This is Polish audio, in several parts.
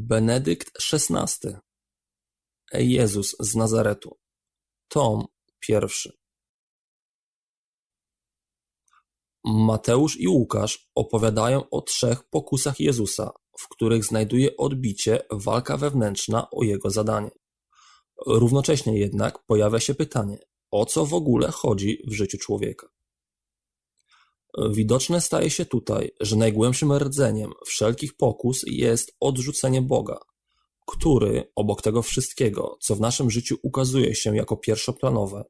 Benedykt XVI Jezus z Nazaretu Tom pierwszy Mateusz i Łukasz opowiadają o trzech pokusach Jezusa, w których znajduje odbicie walka wewnętrzna o jego zadanie. Równocześnie jednak pojawia się pytanie, o co w ogóle chodzi w życiu człowieka. Widoczne staje się tutaj, że najgłębszym rdzeniem wszelkich pokus jest odrzucenie Boga, który, obok tego wszystkiego, co w naszym życiu ukazuje się jako pierwszoplanowe,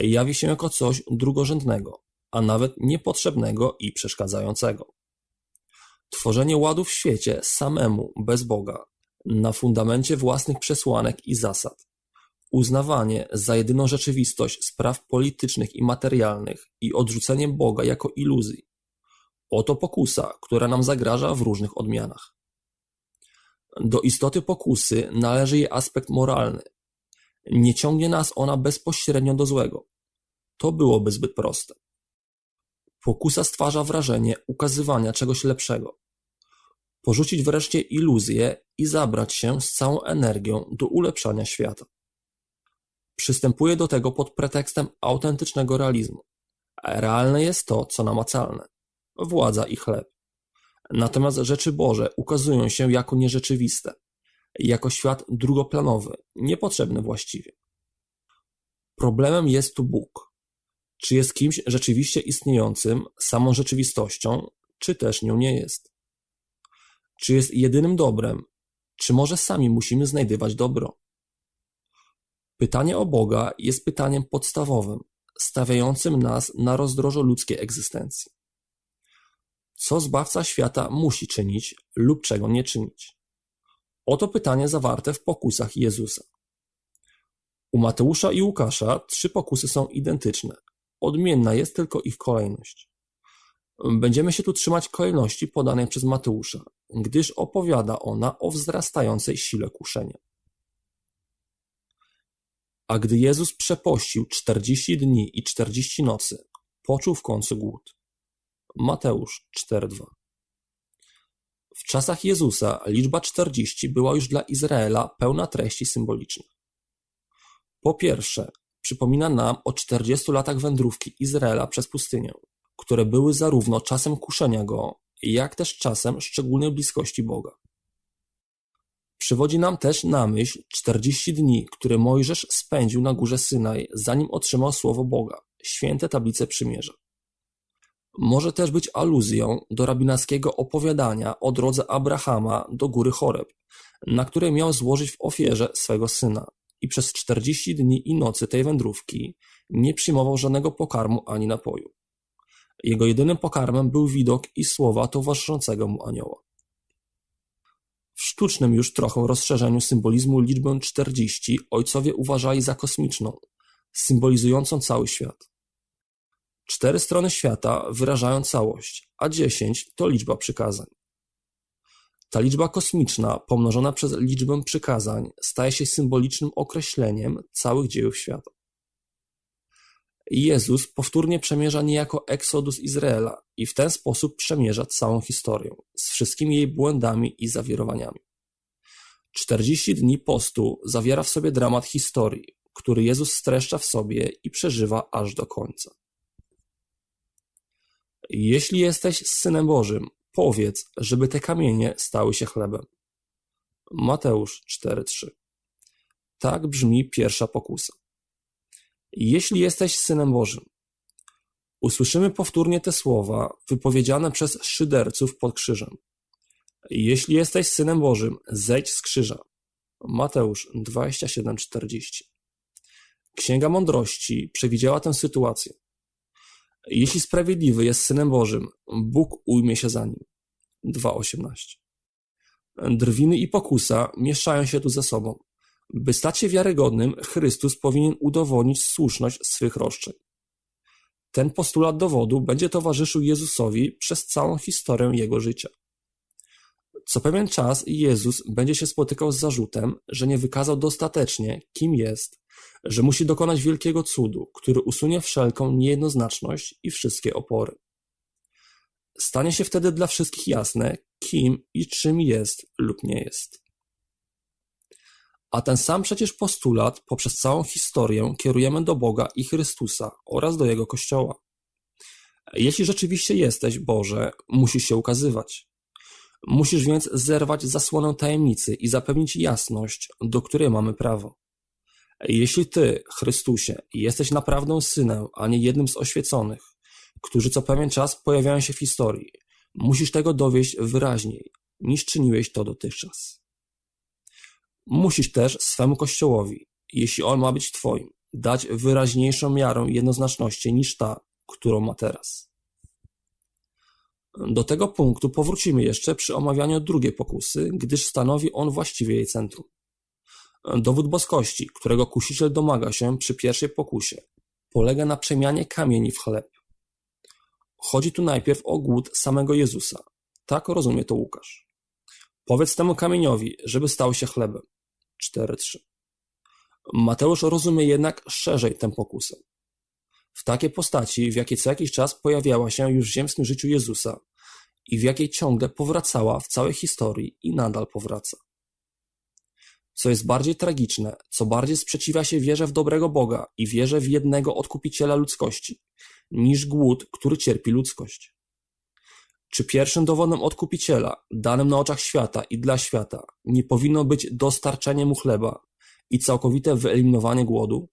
jawi się jako coś drugorzędnego, a nawet niepotrzebnego i przeszkadzającego. Tworzenie ładu w świecie samemu, bez Boga, na fundamencie własnych przesłanek i zasad, Uznawanie za jedyną rzeczywistość spraw politycznych i materialnych i odrzucenie Boga jako iluzji. Oto pokusa, która nam zagraża w różnych odmianach. Do istoty pokusy należy jej aspekt moralny. Nie ciągnie nas ona bezpośrednio do złego. To byłoby zbyt proste. Pokusa stwarza wrażenie ukazywania czegoś lepszego. Porzucić wreszcie iluzję i zabrać się z całą energią do ulepszania świata. Przystępuje do tego pod pretekstem autentycznego realizmu. Realne jest to, co namacalne władza i chleb. Natomiast rzeczy Boże ukazują się jako nierzeczywiste, jako świat drugoplanowy, niepotrzebny właściwie. Problemem jest tu Bóg. Czy jest kimś rzeczywiście istniejącym, samą rzeczywistością, czy też nią nie jest? Czy jest jedynym dobrem, czy może sami musimy znajdywać dobro? Pytanie o Boga jest pytaniem podstawowym, stawiającym nas na rozdrożu ludzkiej egzystencji. Co Zbawca świata musi czynić lub czego nie czynić? Oto pytanie zawarte w pokusach Jezusa. U Mateusza i Łukasza trzy pokusy są identyczne. Odmienna jest tylko ich kolejność. Będziemy się tu trzymać kolejności podanej przez Mateusza, gdyż opowiada ona o wzrastającej sile kuszenia. A gdy Jezus przepościł czterdzieści dni i czterdzieści nocy, poczuł w końcu głód. Mateusz 4:2 W czasach Jezusa liczba czterdzieści była już dla Izraela pełna treści symbolicznych. Po pierwsze, przypomina nam o czterdziestu latach wędrówki Izraela przez pustynię, które były zarówno czasem kuszenia go, jak też czasem szczególnej bliskości Boga. Przywodzi nam też na myśl czterdzieści dni, które Mojżesz spędził na górze Synaj, zanim otrzymał słowo Boga, święte tablice przymierza. Może też być aluzją do rabinackiego opowiadania o drodze Abrahama do góry Choreb, na której miał złożyć w ofierze swego syna i przez czterdzieści dni i nocy tej wędrówki nie przyjmował żadnego pokarmu ani napoju. Jego jedynym pokarmem był widok i słowa towarzyszącego mu anioła. W sztucznym już trochę rozszerzeniu symbolizmu liczbę czterdzieści ojcowie uważali za kosmiczną, symbolizującą cały świat. Cztery strony świata wyrażają całość, a dziesięć to liczba przykazań. Ta liczba kosmiczna, pomnożona przez liczbę przykazań, staje się symbolicznym określeniem całych dziejów świata. Jezus powtórnie przemierza niejako eksodus Izraela i w ten sposób przemierza całą historię, z wszystkimi jej błędami i zawirowaniami. Czterdzieści dni postu zawiera w sobie dramat historii, który Jezus streszcza w sobie i przeżywa aż do końca. Jeśli jesteś Synem Bożym, powiedz, żeby te kamienie stały się chlebem. Mateusz 4:3 Tak brzmi pierwsza pokusa. Jeśli jesteś Synem Bożym. Usłyszymy powtórnie te słowa wypowiedziane przez szyderców pod krzyżem. Jeśli jesteś Synem Bożym, zejdź z krzyża. Mateusz 27:40. Księga Mądrości przewidziała tę sytuację. Jeśli sprawiedliwy jest Synem Bożym, Bóg ujmie się za nim. 2:18. Drwiny i pokusa mieszają się tu ze sobą. By stać się wiarygodnym, Chrystus powinien udowodnić słuszność swych roszczeń. Ten postulat dowodu będzie towarzyszył Jezusowi przez całą historię jego życia. Co pewien czas Jezus będzie się spotykał z zarzutem, że nie wykazał dostatecznie, kim jest, że musi dokonać wielkiego cudu, który usunie wszelką niejednoznaczność i wszystkie opory. Stanie się wtedy dla wszystkich jasne, kim i czym jest lub nie jest. A ten sam przecież postulat poprzez całą historię kierujemy do Boga i Chrystusa oraz do Jego Kościoła. Jeśli rzeczywiście jesteś Boże, musisz się ukazywać. Musisz więc zerwać zasłonę tajemnicy i zapewnić jasność, do której mamy prawo. Jeśli Ty, Chrystusie, jesteś naprawdę synem, a nie jednym z oświeconych, którzy co pewien czas pojawiają się w historii, musisz tego dowieść wyraźniej, niż czyniłeś to dotychczas. Musisz też swemu Kościołowi, jeśli on ma być Twoim, dać wyraźniejszą miarę jednoznaczności niż ta, którą ma teraz. Do tego punktu powrócimy jeszcze przy omawianiu drugiej pokusy, gdyż stanowi on właściwie jej centrum. Dowód boskości, którego kusiciel domaga się przy pierwszej pokusie, polega na przemianie kamieni w chleb. Chodzi tu najpierw o głód samego Jezusa. Tak rozumie to Łukasz. Powiedz temu kamieniowi, żeby stał się chlebem. 4.3. Mateusz rozumie jednak szerzej tę pokusę. W takiej postaci, w jakiej co jakiś czas pojawiała się już w ziemskim życiu Jezusa i w jakiej ciągle powracała w całej historii i nadal powraca. Co jest bardziej tragiczne, co bardziej sprzeciwia się wierze w dobrego Boga i wierze w jednego odkupiciela ludzkości, niż głód, który cierpi ludzkość. Czy pierwszym dowodem odkupiciela, danym na oczach świata i dla świata, nie powinno być dostarczenie mu chleba i całkowite wyeliminowanie głodu?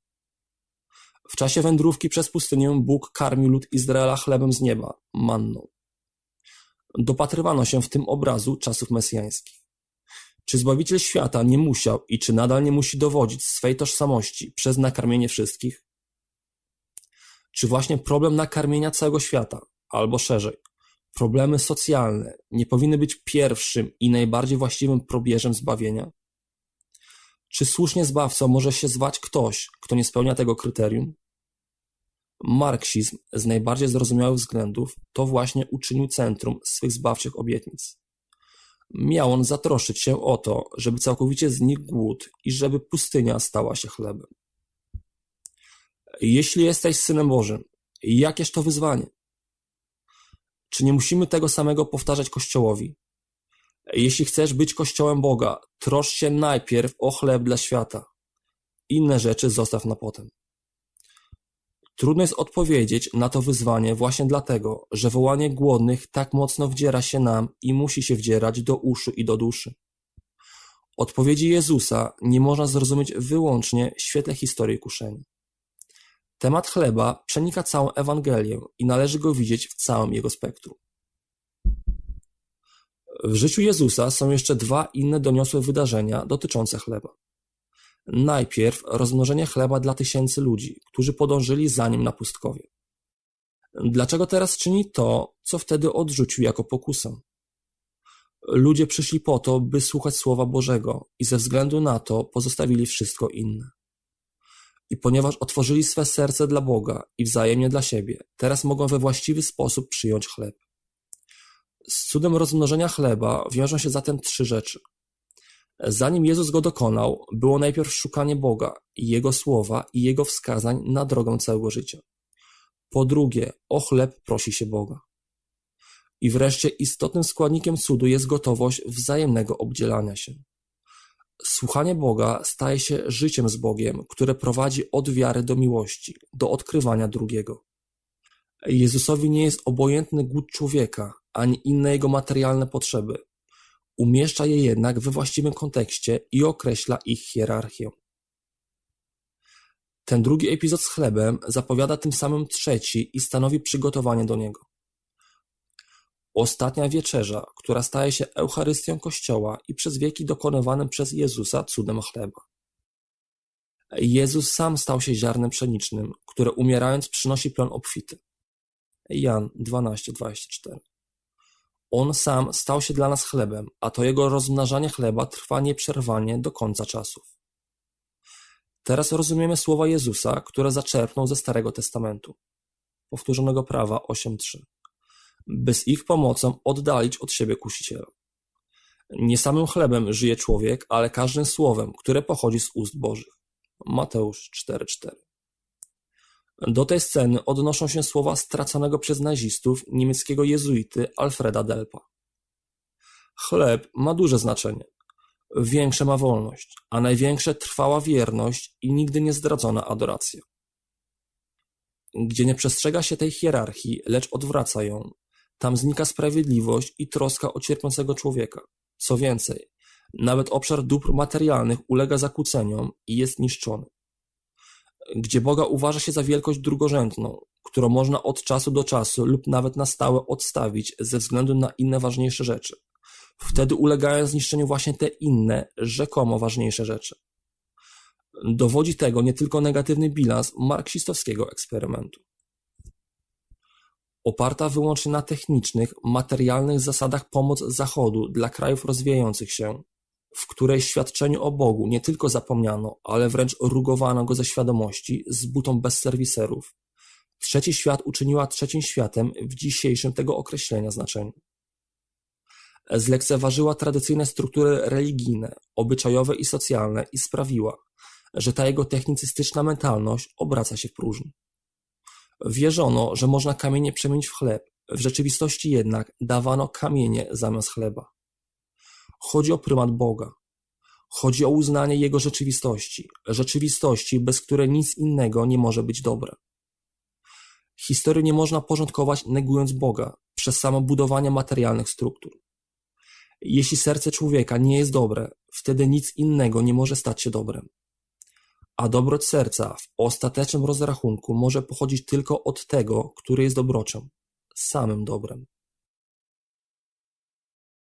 W czasie wędrówki przez pustynię Bóg karmił lud Izraela chlebem z nieba, manną. Dopatrywano się w tym obrazu czasów mesjańskich. Czy Zbawiciel świata nie musiał i czy nadal nie musi dowodzić swej tożsamości przez nakarmienie wszystkich? Czy właśnie problem nakarmienia całego świata, albo szerzej, problemy socjalne nie powinny być pierwszym i najbardziej właściwym probierzem zbawienia? Czy słusznie zbawcą może się zwać ktoś, kto nie spełnia tego kryterium? Marksizm z najbardziej zrozumiałych względów to właśnie uczynił centrum swych zbawczych obietnic. Miał on zatroszczyć się o to, żeby całkowicie znikł głód i żeby pustynia stała się chlebem. Jeśli jesteś Synem Bożym, jakież to wyzwanie? Czy nie musimy tego samego powtarzać Kościołowi? Jeśli chcesz być Kościołem Boga, troszcz się najpierw o chleb dla świata. Inne rzeczy zostaw na potem. Trudno jest odpowiedzieć na to wyzwanie właśnie dlatego, że wołanie głodnych tak mocno wdziera się nam i musi się wdzierać do uszu i do duszy. Odpowiedzi Jezusa nie można zrozumieć wyłącznie w świetle historii kuszenia. Temat chleba przenika całą Ewangelię i należy go widzieć w całym jego spektrum. W życiu Jezusa są jeszcze dwa inne doniosłe wydarzenia dotyczące chleba. Najpierw rozmnożenie chleba dla tysięcy ludzi, którzy podążyli za nim na pustkowie. Dlaczego teraz czyni to, co wtedy odrzucił jako pokusę? Ludzie przyszli po to, by słuchać Słowa Bożego i ze względu na to pozostawili wszystko inne. I ponieważ otworzyli swe serce dla Boga i wzajemnie dla siebie, teraz mogą we właściwy sposób przyjąć chleb. Z cudem rozmnożenia chleba wiążą się zatem trzy rzeczy. Zanim Jezus go dokonał, było najpierw szukanie Boga, Jego słowa i Jego wskazań na drogę całego życia. Po drugie, o chleb prosi się Boga. I wreszcie istotnym składnikiem cudu jest gotowość wzajemnego obdzielania się. Słuchanie Boga staje się życiem z Bogiem, które prowadzi od wiary do miłości, do odkrywania drugiego. Jezusowi nie jest obojętny głód człowieka, ani inne jego materialne potrzeby. Umieszcza je jednak we właściwym kontekście i określa ich hierarchię. Ten drugi epizod z chlebem zapowiada tym samym trzeci i stanowi przygotowanie do niego. Ostatnia wieczerza, która staje się Eucharystią Kościoła i przez wieki dokonywanym przez Jezusa cudem chleba. Jezus sam stał się ziarnem pszenicznym, które umierając przynosi plon obfity. Jan 12:24. On sam stał się dla nas chlebem, a to jego rozmnażanie chleba trwa nieprzerwanie do końca czasów. Teraz rozumiemy słowa Jezusa, które zaczerpnął ze Starego Testamentu. Powtórzonego prawa 8:3. By z ich pomocą oddalić od siebie kusiciela. Nie samym chlebem żyje człowiek, ale każdym słowem, które pochodzi z ust Bożych. Mateusz 4:4. Do tej sceny odnoszą się słowa straconego przez nazistów niemieckiego jezuity Alfreda Delpa. Chleb ma duże znaczenie. Większe ma wolność, a największe trwała wierność i nigdy nie zdradzona adoracja. Gdzie nie przestrzega się tej hierarchii, lecz odwraca ją, tam znika sprawiedliwość i troska o cierpiącego człowieka. Co więcej, nawet obszar dóbr materialnych ulega zakłóceniom i jest niszczony. Gdzie Boga uważa się za wielkość drugorzędną, którą można od czasu do czasu lub nawet na stałe odstawić ze względu na inne ważniejsze rzeczy. Wtedy ulegają zniszczeniu właśnie te inne, rzekomo ważniejsze rzeczy. Dowodzi tego nie tylko negatywny bilans marksistowskiego eksperymentu. Oparta wyłącznie na technicznych, materialnych zasadach pomoc Zachodu dla krajów rozwijających się, w której świadczeniu o Bogu nie tylko zapomniano, ale wręcz rugowano go ze świadomości z butą bezserwiserów, trzeci świat uczyniła trzecim światem w dzisiejszym tego określenia znaczeniu. Zlekceważyła tradycyjne struktury religijne, obyczajowe i socjalne i sprawiła, że ta jego technicystyczna mentalność obraca się w próżni. Wierzono, że można kamienie przemienić w chleb, w rzeczywistości jednak dawano kamienie zamiast chleba. Chodzi o prymat Boga. Chodzi o uznanie Jego rzeczywistości, rzeczywistości, bez której nic innego nie może być dobre. Historii nie można porządkować negując Boga przez samo budowanie materialnych struktur. Jeśli serce człowieka nie jest dobre, wtedy nic innego nie może stać się dobrem. A dobroć serca w ostatecznym rozrachunku może pochodzić tylko od tego, który jest dobroczą, samym dobrem.